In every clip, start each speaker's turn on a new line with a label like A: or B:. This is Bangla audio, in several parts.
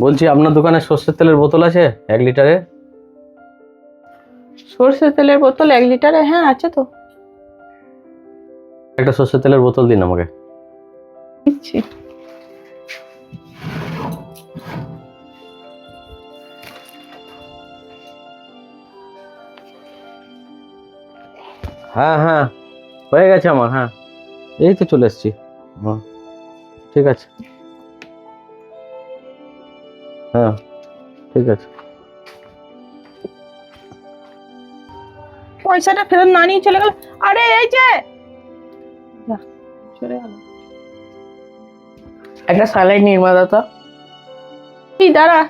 A: বলছি আপনার দোকানে সর্ষের তেলের বোতল আছে? এক লিটারে?
B: সর্ষের তেলের বোতল এক লিটারে হ্যাঁ আছে তো।
A: একটা সর্ষের তেলের বোতল দিন আমাকে।
B: দিচ্ছি।
A: হ্যাঁ হ্যাঁ হয়ে গেছে আমার হ্যাঁ। এই তো চলে এসছি। হুম ঠিক আছে। হ্যাঁ ঠিক আছে।
B: পয়সাটা ফেরত না নিয়ে চলে গেল। আরে এই যে! চলে গেল। একটা স্যালাইড নির্মাতা দাঁড়া।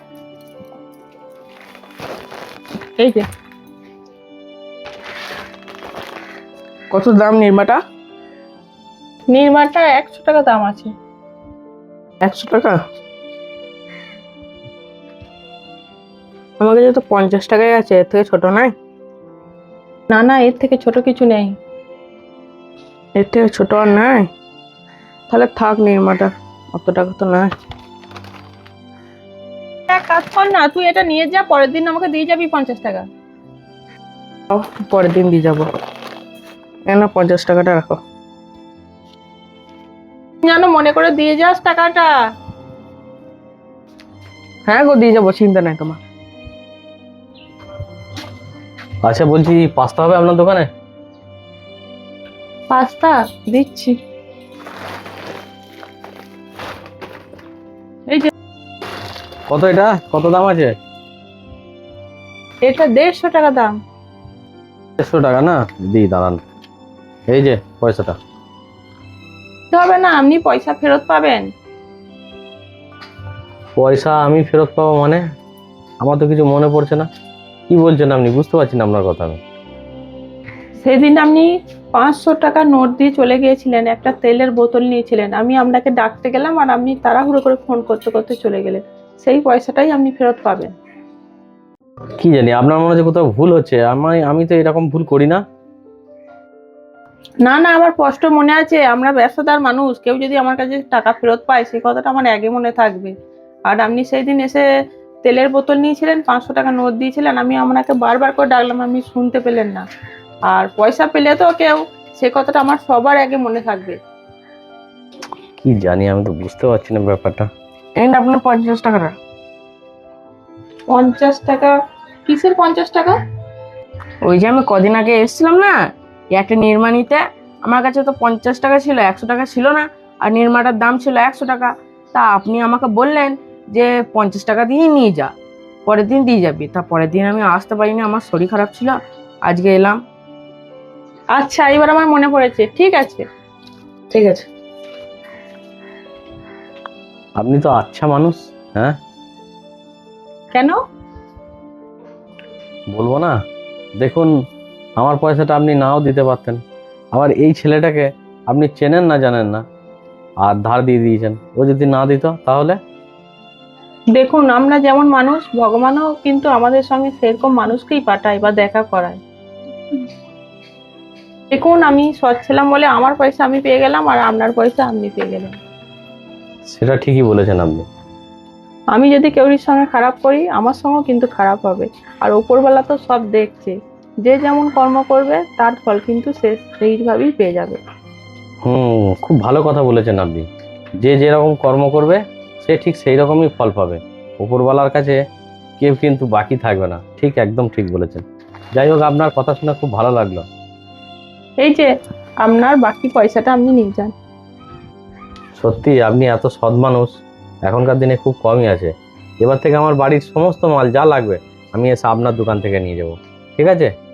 B: এই যে।
C: কত দাম নির্মাটা?
B: নির্মাটা একশো টাকা দাম আছে।
C: একশো টাকা? আমার কাছে তো পঞ্চাশ টাকাই আছে এর থেকে ছোট নাই
B: না না এর থেকে ছোট কিছু নেই।
C: এর থেকে ছোট আর নাই তাহলে থাক নির্মাটা অত টাকা তো নাই
B: এক কাজ কর না তুই এটা নিয়ে যা পরের দিন আমাকে দিয়ে যাবি পঞ্চাশ টাকা।
C: পরের দিন দিয়ে যাব। এনে পঞ্চাশ টাকাটা রাখো?
B: যেন মনে করে দিয়ে যাস টাকাটা।
C: হ্যাঁ গো দিয়ে যাব চিন্তা নাই তোমার।
A: আচ্ছা বলছি পাস্তা হবে আপনার দোকানে?
B: পাস্তা দিচ্ছি। এই যে
A: কত এটা? কত দাম আছে?
B: এটা দেড়শো টাকা দাম।
A: দেড়শো টাকা না? দিই দাঁড়ান। এই যে পয়সাটা।
B: হবে না আপনি পয়সা ফেরত পাবেন।
A: পয়সা আমি ফেরত পাবো মানে? আমার তো কিছু মনে পড়ছে না। কি বলছেন আপনি? বুঝতে পারছি না আপনার কথা আমি।
B: সেদিন আপনি পাঁচশো টাকা নোট দিয়ে চলে গিয়েছিলেন একটা তেলের বোতল নিয়েছিলেন। আমি আপনাকে ডাকতে গেলাম আর আপনি তাড়াহুড়ো করে ফোন করতে করতে চলে গেলেন। সেই পয়সাটাই আপনি ফেরত পাবেন।
A: কি জানি আপনার মনে হচ্ছে কোথাও ভুল হচ্ছে। আমি আমি তো এরকম ভুল করি না।
B: না না আমার স্পষ্ট মনে আছে আমরা ব্যবসাদার মানুষ। কেউ যদি আমার কাছে টাকা ফেরত পায় সেই কথাটা আমার আগে মনে থাকবে। আর আপনি সেই দিন এসে তেলের বোতল নিয়েছিলেন পাঁচশো টাকা নোট দিয়েছিলেন আমি আপনাকে বারবার করে ডাকলাম আপনি শুনতে পেলেন না। আর পয়সা পেলে তো কেউ সে কথাটা আমার সবার আগে মনে থাকবে।
A: কি জানি আমি তো বুঝতে পারছি না ব্যাপারটা।
C: না আপনার পঞ্চাশ টাকাটা?
B: পঞ্চাশ টাকা? কিসের পঞ্চাশ টাকা?
C: ওই যে আমি কদিন আগে এসেছিলাম না এই একটা নির্মাণীতে আমার কাছে তো পঞ্চাশ টাকা ছিল একশো টাকা ছিল না আর নির্মাটার দাম ছিল একশো টাকা। তা আপনি আমাকে বললেন যে পঞ্চাশ টাকা দিয়ে নিয়ে যা পরের দিন দিয়ে যাবি। তা পরের দিন আমি আসতে পারিনি আমার শরীর খারাপ ছিল আজকে এলাম।
B: আচ্ছা এবার আমার মনে পড়েছে ঠিক আছে।
C: ঠিক আছে।
A: আপনি তো আচ্ছা মানুষ হ্যাঁ?
B: কেন?
A: বলব না। দেখুন আমার পয়সাটা আপনি নাও দিতে পারতেন। আবার এই ছেলেটাকে আপনি চেনেন না জানেন না। আর ধার দিয়ে দিয়েছেন। ও যদি না দিত তাহলে?
B: দেখুন আমরা যেমন মানুষ ভগবানও কিন্তু আমাদের সঙ্গে সেরকম মানুষকেই পাঠায় বা দেখা করায়। দেখুন আমি সৎ ছিলাম বলে আমার পয়সা আমি পেয়ে গেলাম আর আপনার পয়সা আপনি পেয়ে গেলেন।
A: সেটা ঠিকই বলেছেন আপনি।
B: আমি যদি কেউরির সঙ্গে খারাপ করি আমার সঙ্গেও কিন্তু খারাপ হবে। আর ওপরবেলা তো সব দেখছে। যে যেমন কর্ম করবে তার ফল কিন্তু সে সেইভাবেই পেয়ে যাবে।
A: হুম খুব ভালো কথা বলেছেন আপনি। যে যেরকম কর্ম করবে সে ঠিক সেই রকমই ফল পাবে। উপরওয়ালার কাছে কেউ কিন্তু বাকি থাকবে না। ঠিক একদম ঠিক বলেছেন। যাই হোক আপনার কথা শুনে খুব ভালো লাগল।
B: এই যে আপনার বাকি পয়সাটা আপনি নিয়ে যান।
A: সত্যি আপনি এত সৎ মানুষ। এখনকার দিনে খুব কমই আছে। এবার থেকে আমার বাড়ির সমস্ত মাল যা লাগবে আমি এসে আপনার দোকান থেকে নিয়ে যাব। ঠিক আছে?